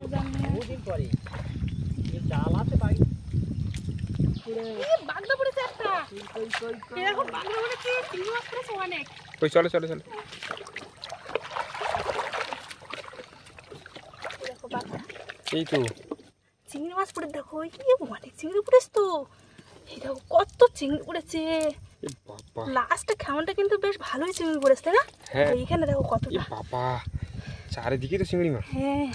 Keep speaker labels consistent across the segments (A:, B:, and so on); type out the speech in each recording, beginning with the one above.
A: বহুদিন পরে। জাল আছে বাড়ি
B: চিংড়ি মাছ পড়েছে অনেক।
C: ওই চলো চলো চলো। এই তো।
B: চিংড়ি মাছ পড়ে দেখো এই অনেক চিংড়ি পড়েছে তো। এই দেখো কত চিংড়ি পড়েছে। লাস্টে খাওয়ানটা কিন্তু বেশ ভালোই চিংড়ি পড়েছে তাই না?
C: হ্যাঁ।
B: এইখানে দেখো
C: বাবা চারিদিকে তো চিংড়ি মাছ।
B: হ্যাঁ।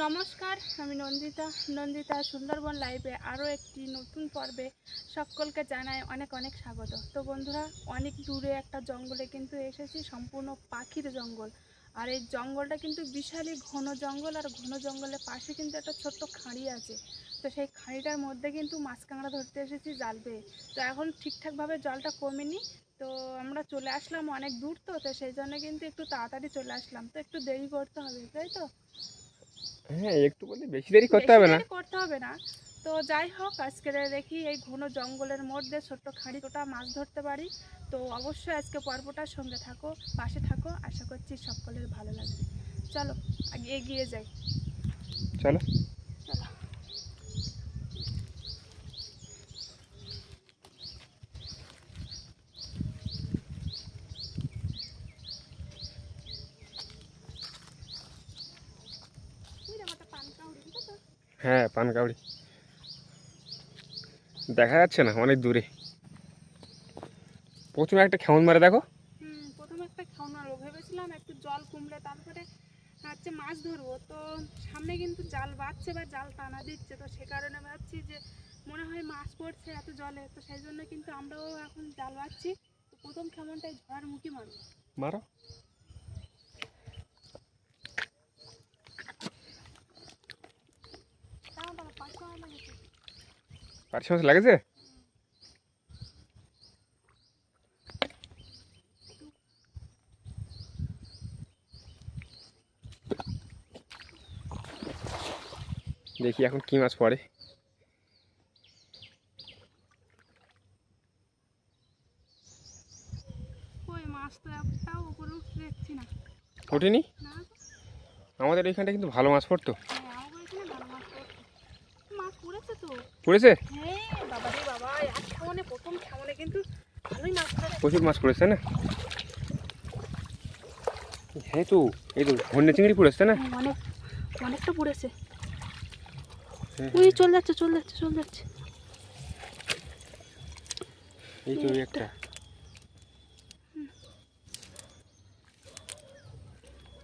B: নমস্কার, আমি নন্দিতা। নন্দিতা সুন্দরবন লাইভে আরও একটি নতুন পর্বে সকলকে জানাই অনেক অনেক স্বাগত। তো বন্ধুরা, অনেক দূরে একটা জঙ্গলে কিন্তু এসেছি, সম্পূর্ণ পাখির জঙ্গল। আর এই জঙ্গলটা কিন্তু বিশালই ঘন জঙ্গল, আর ঘন জঙ্গলের পাশে কিন্তু একটা ছোট্ট খাঁড়ি আছে। তো সেই খাঁড়িটার মধ্যে কিন্তু মাছ কাঁকড়া ধরতে এসেছি জাল বেয়ে। তো এখন ঠিকঠাকভাবে জলটা কমেনি তো আমরা চলে আসলাম অনেক দূর তো তো সেই জন্য কিন্তু একটু তাড়াতাড়ি চলে আসলাম। তো একটু দেরি করতে হবে, তাই তো?
C: হ্যাঁ একটু বলে বেশি দেরি করতে হবে না।
B: করতে হবে না। তো যাই হোক আজকে দেখি এই ঘন জঙ্গলের মধ্যে ছোট্ট খাঁড়ি ওটা মাছ ধরতে পারি। তো অবশ্যই আজকে পর্বটার সঙ্গে থাকো পাশে থাকো। আশা করছি সকলের ভালো লাগবে। চলো আগে এগিয়ে যাই।
C: চলো।
B: চলো ওই দেখো একটা পান কাউড়ি, বুঝেছ?
C: হ্যাঁ পানকাউড়ি দেখা যাচ্ছে না অনেক দূরে। প্রথমে একটা খেমন মারে দেখো।
B: হুম প্রথমে একটা মারবো। ভেবেছিলাম একটু জল কমলে তারপরে হচ্ছে মাছ ধরবো। তো সামনে কিন্তু জাল বাঁধছে বা জাল টানা দিচ্ছে। তো সে কারণে ভাবছি যে মনে হয় মাছ পড়ছে এত জলে। তো সেই জন্য কিন্তু আমরাও এখন জাল বাঁধছি তো প্রথম ঝড় মুখি মারবো।
C: মারো
B: দাঁড়া দাঁড়া পাঁচশো আনা গেছে
C: পারছি মাছ লাগেছে দেখি এখন কি মাছ পড়ে। ওঠেনি? আমাদের এইখানটা কিন্তু ভালো মাছ পড়তো
B: হ্যাঁ আমার এখানে ভালো মাছ পড়ছে মাছ পড়েছে তো।
C: পড়েছে?
B: হ্যাঁ বাবা রে বাবা এক খামনে প্রথম খামনে কিন্তু ভালোই মাছ
C: প্রচুর মাছ পড়েছে না? হ্যাঁ তো এই তো ঘন্যে চিংড়ি পড়েছে না?
B: হ্যাঁ, অনেক অনেকটা পড়েছে।
C: হ্যাঁ,
B: ওই চলে যাচ্ছে চলে যাচ্ছে চলে যাচ্ছে।
C: এই তো একটা।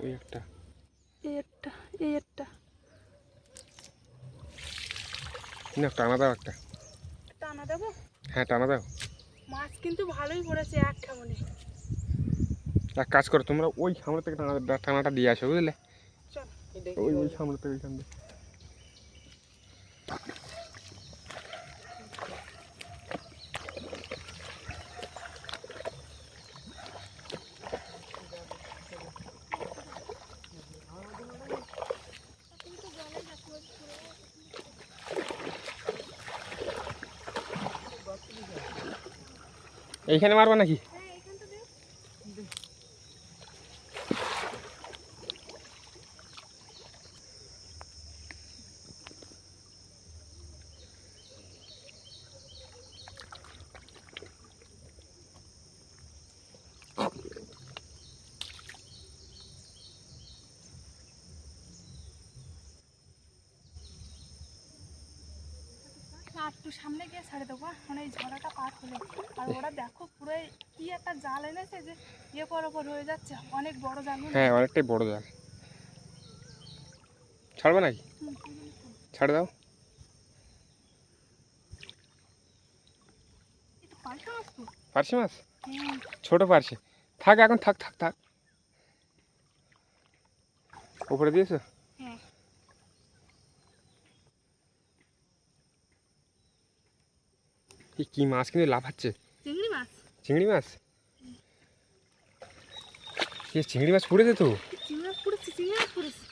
C: ওই একটা।
B: এই একটা এই একটা।
C: না টানা দাও একটা।
B: টানা দেবো?
C: হ্যাঁ টানা দাও।
B: মাছ কিন্তু ভালোই পড়েছে এক খামনে
C: এক কাজ করো তোমরা ওই সামনে থেকে টানা টানাটা দিয়ে আসো বুঝলে? ওই ওই সামনে থেকে ওইখান থেকে এইখানে মারবা নাকি
B: হ্যাঁ এখানটা দে আর একটু সামনে গিয়ে ছেড়ে দেবো মানে এই ঝড়াটা পার হলে। আর ওরা দেখো পুরো কি একটা জাল এনেছে যে ইয়ে পর ওপর হয়ে যাচ্ছে অনেক বড় জাল
C: হ্যাঁ অনেকটাই বড় জাল। ছাড়বে নাকি। ছাড় দাও।
B: মাছ
C: পারছি মাছ? ছোট পারছে থাক এখন থাক থাক থাক। উপরে দিয়েছ
B: হ্যাঁ
C: এই কি মাছ কিন্তু লাফাচ্ছে
B: চিংড়ি মাছ।
C: চিংড়ি মাছ? এ চিংড়ি মাছ পড়েছে তো?
B: চিংড়ি মাছ পুড়েছে চিংড়ি মাছ পুড়েছে।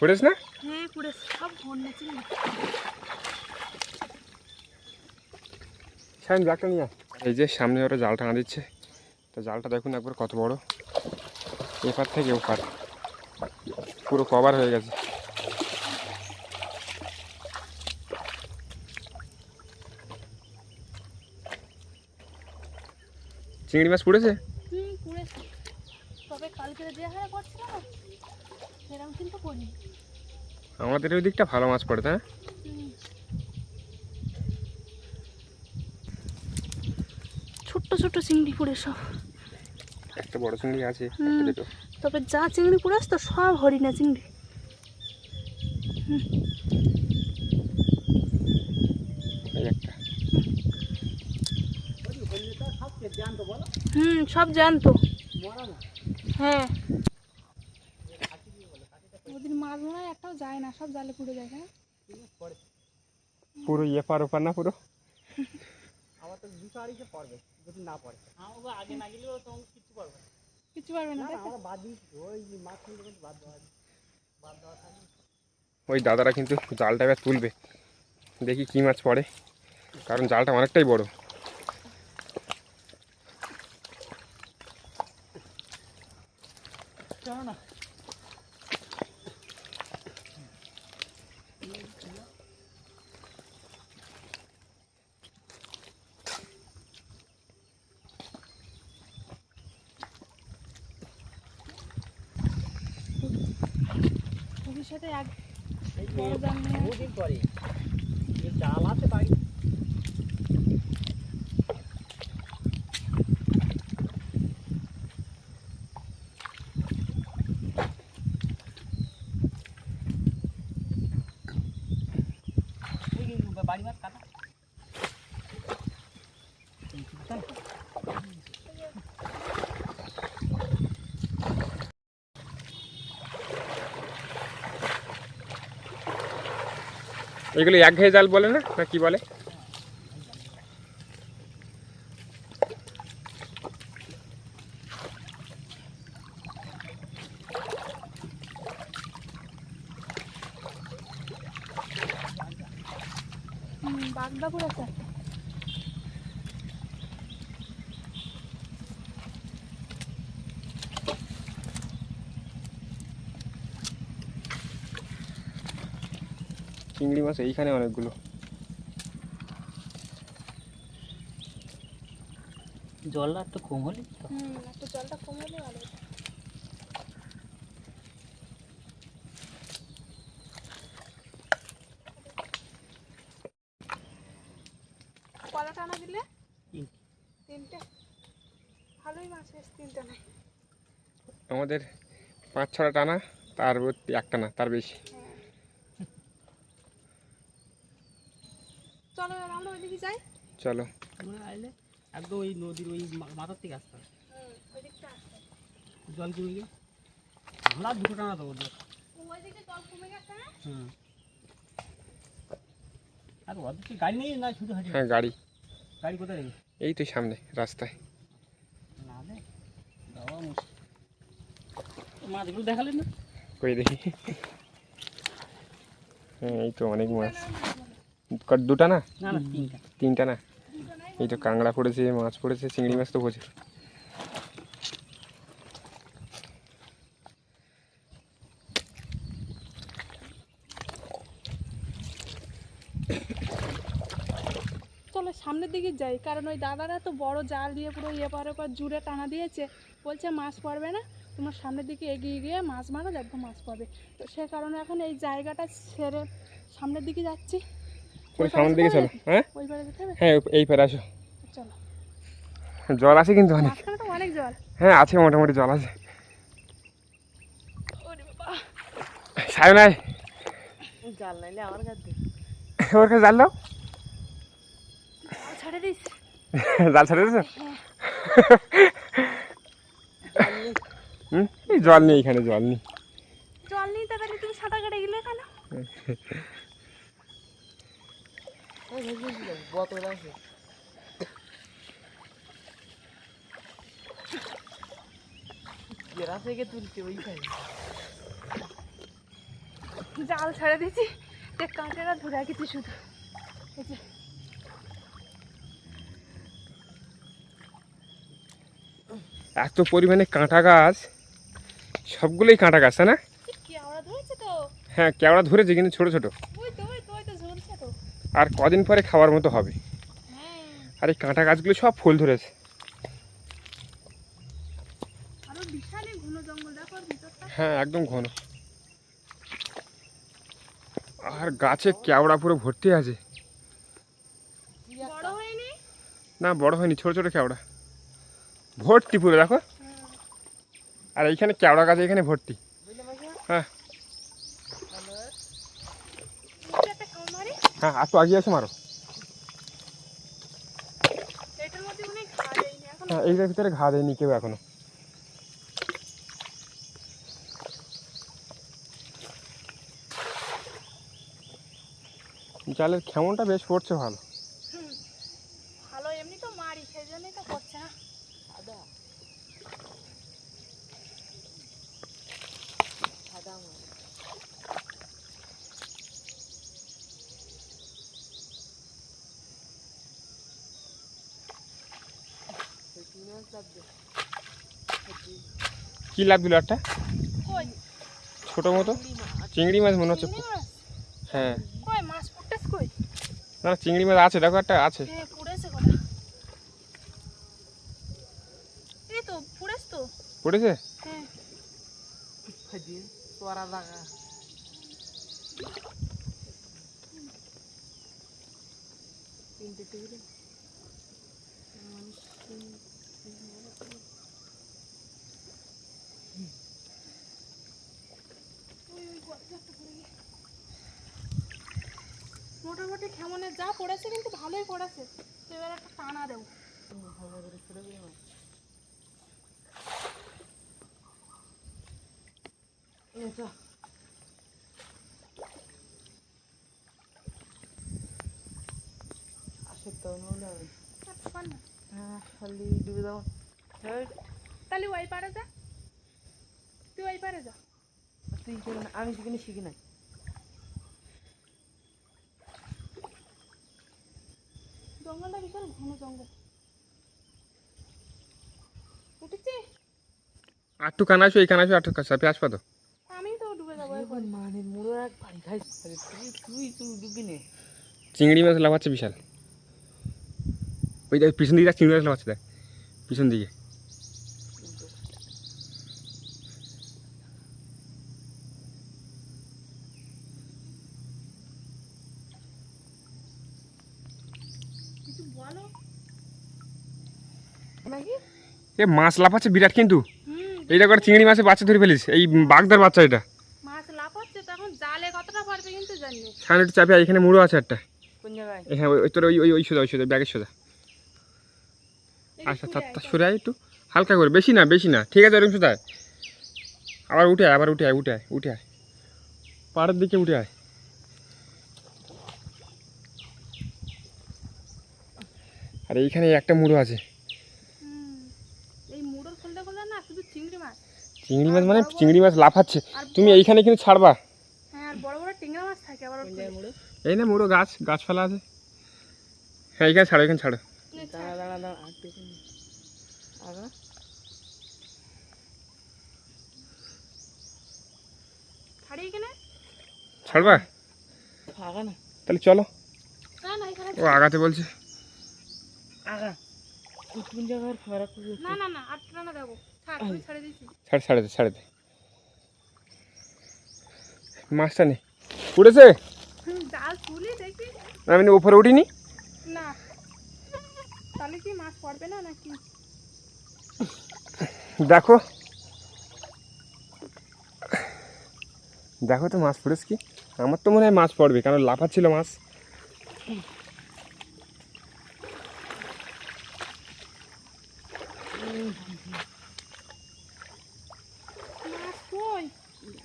C: পড়েছে না?
B: হ্যাঁ পুড়েছে সব ঘন্না চিংড়ি।
C: সাইন ব্যাগটা নিয়ে এই যে সামনে ওরা জাল টানা দিচ্ছে। তো জালটা দেখুন একবার কত বড়। এপার থেকে ওপার। পুরো কভার হয়ে গেছে। চিংড়ি মাছ পড়েছে?
B: হুম পুড়েছে। তবে কালকে যে হারে পড়ছিল না সেরকম কিন্তু করিনি।
C: আমাদের ওই দিকটা ভালো মাছ পড়ে হ্যাঁ
B: ছোট্ট ছোট্ট চিংড়ি পুড়ে সব।
C: একটা বড় চিংড়ি আছে
B: হুম। তবে যা চিংড়ি পুড়ে তো সব হরিণা চিংড়ি।
C: এই একটা
A: ওই হলুদটা সবকে জ্যান্ত বলো
B: হুম সব জানতো। হ্যাঁ। ওদিন মাছ মনে একটাও যায় না সব জালে পুড়ে যায় হ্যাঁ?
A: চিংড়ি পড়ে
C: পুরো এপার ওপার না পুরো?
A: আবার তো দুটো আড়িতে পড়বে যদি না পড়ে আমাকে আগে না গেলেও তোমাকে কিছু
B: পারবে না
A: না,
B: তাই
A: না,
B: তো?
A: আমরা বাদ দিয়েছি ওই মাছ কিন্তু বাদ দেওয়া বাদ দেওয়া
C: ওই দাদারা কিন্তু জালটা এবার তুলবে। দেখি কি মাছ পড়ে। কারণ জালটা অনেকটাই বড়।
A: চলো না
B: ভবিষ্যতে এক
A: এই
B: বড় জাল নিয়ে
A: বহুদিন পরে। এই আছে বাড়ি এই যে বাড়ি মাছ কাটা এই চিন্তা না।
C: এগুলো এক ঘেয়ে জাল বলে না না কি বলে
B: হুম, বাগদা পুড়েছে একটা।
C: চিংড়ি মাছ এইখানে অনেকগুলো।
A: জলটা একটু কম হলে তো।
B: হুম একটু জলটা কম হলে ভালো। হতো। কলা টানা দিলে?
A: তিনটে।
B: তিনটে? ভালোই মাছ বেশ তিনটে না।
C: আমাদের পাঁচ ছটা টানা তার ভর্তি একটা না তার বেশি
B: হ্যাঁ চলো আমরা ওইদিকে যাই।
C: চলো।
A: আমরা আইলে একদম ওই নদীর ওই মাথার থেকে আসতে হবে। জল কমে গিয়ে আমরা দুটো টানা দেবো জল।
B: ওইদিকে জল কমে গেছে না?
A: হুম। আর ওদের গাড়ি নেই না শুধু হাঁটি
C: হ্যাঁ গাড়ি।
A: গাড়ি কোথায় রেখে
C: এই তো সামনে রাস্তায়।
A: না রে যাওয়া মুশকিল। মাছগুলো দেখালেন না?
C: কই দেখি? হ্যাঁ এই তো অনেক মাছ। দুটা না?
A: না না তিনটা।
C: তিনটা না? এই তো কাঁকড়া পড়েছে মাছ পড়েছে চিংড়ি মাছ তো প্রচুর
B: চলো সামনের দিকে যাই কারণ ওই দাদারা তো বড় জাল দিয়ে পুরো ইয়ে পার ওপার জুড়ে টানা দিয়েছে। বলছে মাছ পড়বে না? তোমার সামনের দিকে এগিয়ে গিয়ে মাছ মারো দেখব মাছ পড়বে। তো সে কারণে এখন এই জায়গাটা ছেড়ে সামনের দিকে যাচ্ছি।
C: ওই সামনের দিকে চলো হ্যাঁ?
B: পারে
C: হ্যাঁ এই ফের আসো। জল আছে কিন্তু অনেক।
B: জল।
C: হ্যাঁ আছে মোটামুটি জল আছে। সায় নাই ওর কাছে জাল দাও। জাল ছেড়ে দিয়েছ? হুম? এই জল নেই এখানে জল নেই।
B: জল নেই তাহলে তুমি সাঁতার কেটে গেলে কেন?
A: বোতল আছে এরা থেকে তুলছে ওইখানে।
B: জাল ছেড়ে দিয়েছি। যে কাঁটারা ধরে রেখেছি শুধু।
C: এত পরিমাণে কাঁটা গাছ সবগুলোই কাঁটা গাছ না?
B: কেওড়া ধরেছে তো?
C: হ্যাঁ কেওড়া ধরেছে কিন্তু ছোট ছোট
B: ওই তো ওই তো ওই তো ঝুলছে তো
C: আর কদিন পরে খাওয়ার মতো হবে।
B: হ্যাঁ।
C: আর এই কাঁটা গাছগুলো সব ফুল ধরেছে। হ্যাঁ একদম ঘন। আর গাছে কেওড়া পুরো ভর্তি আছে। না বড় হয়নি ছোট ছোট কেওড়া। ভর্তি পুরো দেখো। আর এইখানে কেওড়া গাছ এখানে ভর্তি। হ্যাঁ
B: এটা একটা কামড় মারি
C: হ্যাঁ আর তো আগিয়ে আছে মারো। হ্যাঁ এইটার ভিতরে ঘা দেয়নি কেউ এখনও। জালের খেমনটা বেশ পড়ছে ভালো
B: হুম। ভালো এমনি তো মারি সেই জন্যই তো করছে না
A: সাদা সাদা মাছ সেই চিংড়ি মাছ লাগবে
C: কি লাভ দিল একটা ছোট মতো?
A: চিংড়ি মাছ।
C: মনে হচ্ছে হ্যাঁ।
B: কই মাছ কই?
C: না চিংড়ি মাছ আছে দেখো একটা আছে।
B: পড়েছে হ্যাঁ
A: ভাজি তোরা লাগা তিনটে টিকিট
B: ওই ওই গর্তে একটা পড়ে গেছে। মোটামুটি খেমনে যা পড়েছে কিন্তু ভালোই পড়েছে। তো এবার একটা টানা দেবো। আচ্ছা, না।
A: হ্যাঁ খালি ডুবে দাও
B: তাহলে ওই পারে যা। তুই ওই পারে যা।
A: তুই আমি সেখানে শিখি নাই
B: জঙ্গলটা বিশাল ঘন জঙ্গল। উঠেছি?
C: আটটু এই কানা আসো আটটু কাছে পেঁয়াজ পাতো।
B: আমি তো ডুবে যাব
A: এখন মানে মুড়ো এক বাড়ি খাই। তুই তুই তুই ডুবি নে।
C: চিংড়ি মাছ লাফাচ্ছে বিশাল। ওই দেখ পিছন দিকে চিংড়ি মাছ লাফাচ্ছে দেখ। পিছন দিকে। এ মাছ লাফাচ্ছে বিরাট কিন্তু। এইটা করে চিংড়ি মাছের বাচ্চা ধরে ফেলিস এই বাগদার বাচ্চা এটা।
B: মাছ।
C: সামনে একটু চাপে এখানে মুড়ো আছে একটা। হ্যাঁ ওই তোর ওই ওই ওই সোজা ওই সোজা ব্যাগের সোজা। আচ্ছা
B: ঘুরে আয়
C: সরে আয় একটু। হালকা করে বেশি না বেশি না। ঠিক আছে এরকম সোজা আবার উঠে আয় আবার উঠে আয় উঠে আয় উঠে আয়। পাড়ের দিকে উঠে আয়। আর এইখানে একটা মুড়ো আছে
B: হুম। এই মুড়োর খুলতে খুলতে না শুধু চিংড়ি মাছ
C: চিংড়ি মাছ মানে চিংড়ি মাছ লাফাচ্ছে। তুমি এইখানে কিন্তু ছাড়বা।
B: হ্যাঁ
C: এই না মুড়ো গাছ গাছপালা আছে। হ্যাঁ এইখানে ছাড়ো এখানে ছাড়ো। ছাড়বা? তাহলে চলো।
B: না না
C: ও আগাতে বলছে।
A: আগা।
B: না না না আর টানা দেবো। ছাড়
C: দে ছাড়ে দে। মাছটা নেই উঠেছে? আমি না উপরে উঠিনি।
B: না। তাহলে কি মাছ পড়বে না নাকি?
C: দেখো। দেখো তো মাছ পড়েছে কি? আমার তো মনে হয় মাছ পড়বে কারণ লাফাচ্ছিল মাছ
B: মাছ কই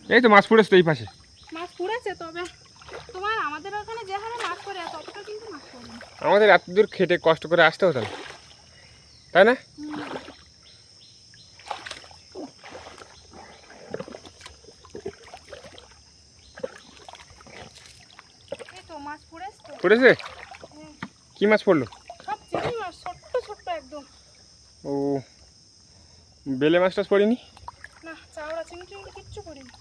C: এই তো মাছ পড়েছে এই পাশে।
B: মাছ পড়েছে তবে তোমার আমাদের ওখানে যে হারে মাছ পড়ে ততটা কিন্তু মাছ পড়ে
C: আমাদের এত দূর খেটে কষ্ট করে আসতে হতো না তাই না?
B: পড়েছে তো।
C: কি মাছ পড়ল? ও বেলে মাছ টাছ পড়িনি
B: না চাওড়া চিংড়ি টিংড়ি কিচ্ছু করিনি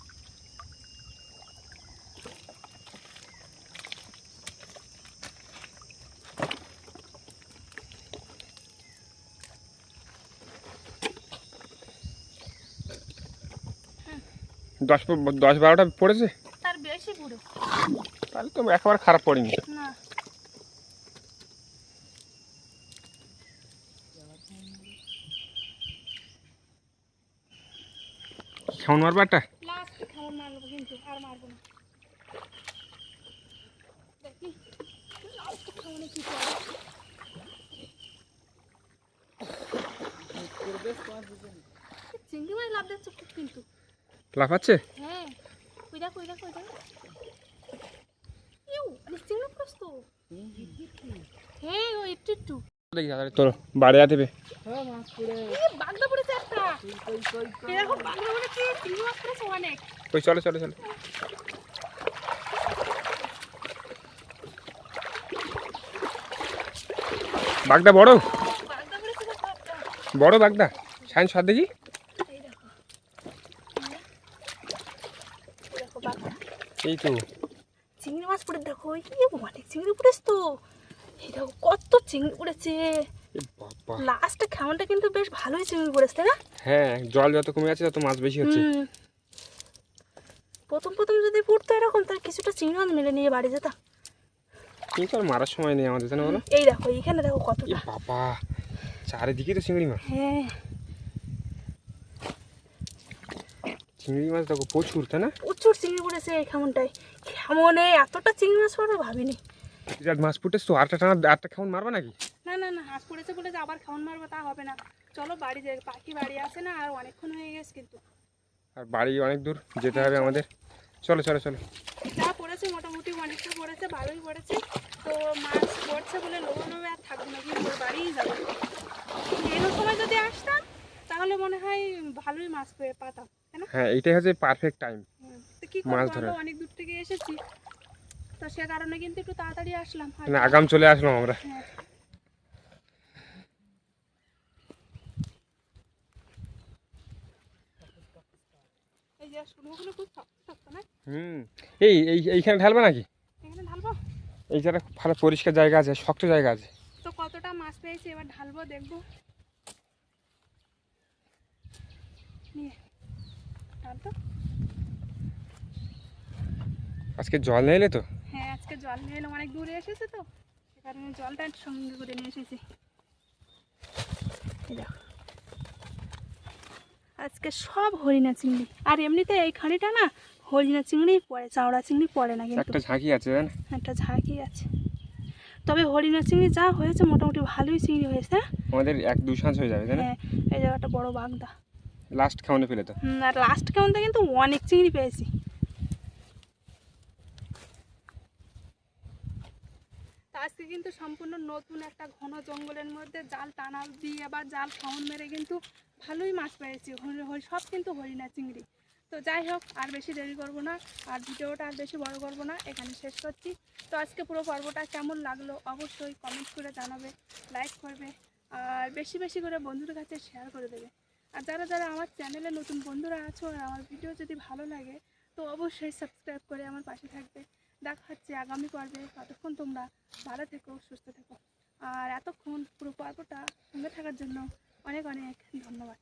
C: দশ দশ বারোটা পড়েছে?
B: তার বেশি পুরো
C: তাহলে তো একেবারে খারাপ পড়েনি।
B: না।
C: মারবো একটা
B: চিংড়ি মাছ লাভ দিচ্ছে খুব কিন্তু।
C: লাফাচ্ছে?
B: হ্যাঁ। হ্যাঁ
C: বাড়ি
A: হ্যাঁ
B: বাগদা
C: ওই চলো চলো চলো। বড়? বড় বাগদা? সাইন্স হাত দেখি
B: এই দেখো এই দেখো বাগদা
C: এই তো
B: চিংড়ি মাছ পড়ে দেখো এই অনেক চিংড়ি পড়েছে তো। এই দেখো কত চিংড়ি পড়েছে। লাস্টে খাওয়ানটা কিন্তু বেশ ভালোই চিংড়ি পড়েছে তাই না?
C: হ্যাঁ জল যত কমে যাচ্ছে তত মাছ বেশি হচ্ছে।
B: প্রথম প্রথম যদি পড়তো এরকম তার কিছুটা চিংড়ি মাছ মেরে নিয়ে বাড়ি যেতাম।
C: কিন্তু আর মারার সময় নেই আমাদের জানো বলো?
B: এই দেখো এইখানে দেখো
C: এ
B: কতটা
C: বাবা চারিদিকে তো চিংড়ি মাছ।
B: হ্যাঁ।
C: চিংড়ি মাছ দেখো প্রচুর তাই না?
B: প্রচুর চিংড়ি পড়েছে এই খামনটায়। খামনে এতটা চিংড়ি মাছ পড়বে ভাবিনি।
C: বিরাট মাছ ফুটেছ তো আটটা টানা আটটা কেমন মারবা নাকি?
B: না না না হাঁস পড়েছে বলে যে আবার খাওয়ান মারবো তা হবে না। চলো বাড়ি যাই পাখি বাড়ি আসে না আর অনেকক্ষণ হয়ে গেছে কিন্তু।
C: আর বাড়ি অনেক দূর যেতে হবে আমাদের। চলো চলো চলো।
B: যা পড়েছে মোটামুটি অনেকটা পড়েছে ভালোই পড়েছে। তো মাছ পড়ছে বলে লোবানোবে আর থাকব না কিন্তু বাড়িই যাব। এরকম সময় যদি আসতাম তাহলে মনে হয় ভালোই মাছ পেয়ে পাতাম।
C: হ্যাঁ এইটাই হচ্ছে পারফেক্ট টাইম মাছ ধরার।
B: অনেক দূর থেকে এসেছি। তো সে কারণে কিন্তু একটু তাড়াতাড়ি আসলাম।
C: মানে আগাম চলে আসলাম আমরা।
B: হ্যাঁ। না?
C: হুম এই এই এইখানে ঢালবে নাকি?
B: এখানে ঢালবো?
C: এই জায়গা ভালো পরিষ্কার জায়গা আছে শক্ত জায়গা আছে।
B: তো কতটা মাছ পেয়েছি এবার ঢালবো দেখব নিয়ে ঢালতো
C: আজকে জল নেই তো?
B: হ্যাঁ আজকে জল নিয়ে এলাম অনেক দূরে এসেছে তো। সে কারণে জলটা সঙ্গে করে নিয়ে এসেছি। আজকে সব হরিণা চিংড়ি। আর এমনিতে এই খাঁড়িটা না হরিণা চিংড়ি পড়ে চাওড়া চিংড়ি পড়ে না কিন্তু।
C: একটা ঝাঁকি আছে
B: একটা ঝাঁকি আছে। তবে হরিণা চিংড়ি যা হয়েছে মোটামুটি ভালোই চিংড়ি হয়েছে হ্যাঁ?
C: আমাদের এক দু সাঁঝ হয়ে যাবে
B: হ্যাঁ এই জায়গাটা বড় বাগদা।
C: লাস্ট খাওয়ানো ফেলে তো।
B: আর লাস্ট কেমনটা কিন্তু অনেক চিংড়ি পেয়েছি। আজকে কিন্তু সম্পূর্ণ নতুন একটা ঘন জঙ্গলের মধ্যে জাল টানা দিয়ে বা জাল খাওয়ান মেরে কিন্তু ভালোই মাছ পেয়েছি। সব কিন্তু হরিণা চিংড়ি। তো যাই হোক, আর বেশি দেরি করব না, আর ভিডিওটা আর বেশি বড় করব না, এখানে শেষ করছি। তো আজকে পুরো পর্বটা কেমন লাগল অবশ্যই কমেন্ট করে জানাবে লাইক করবে, আর বেশি বেশি করে বন্ধুদের কাছে শেয়ার করে দেবে। আর যারা যারা আমার চ্যানেলে নতুন বন্ধুরা আছো আর আমার ভিডিও যদি ভালো লাগে, তো অবশ্যই সাবস্ক্রাইব করে আমার পাশে থাকবে। দেখা হচ্ছে আগামী পর্বে। ততক্ষণ তোমরা ভালো থেকো, সুস্থ থেকো। আর এতক্ষণ পুরো পর্বটা সঙ্গে থাকার জন্য অনেক অনেক ধন্যবাদ।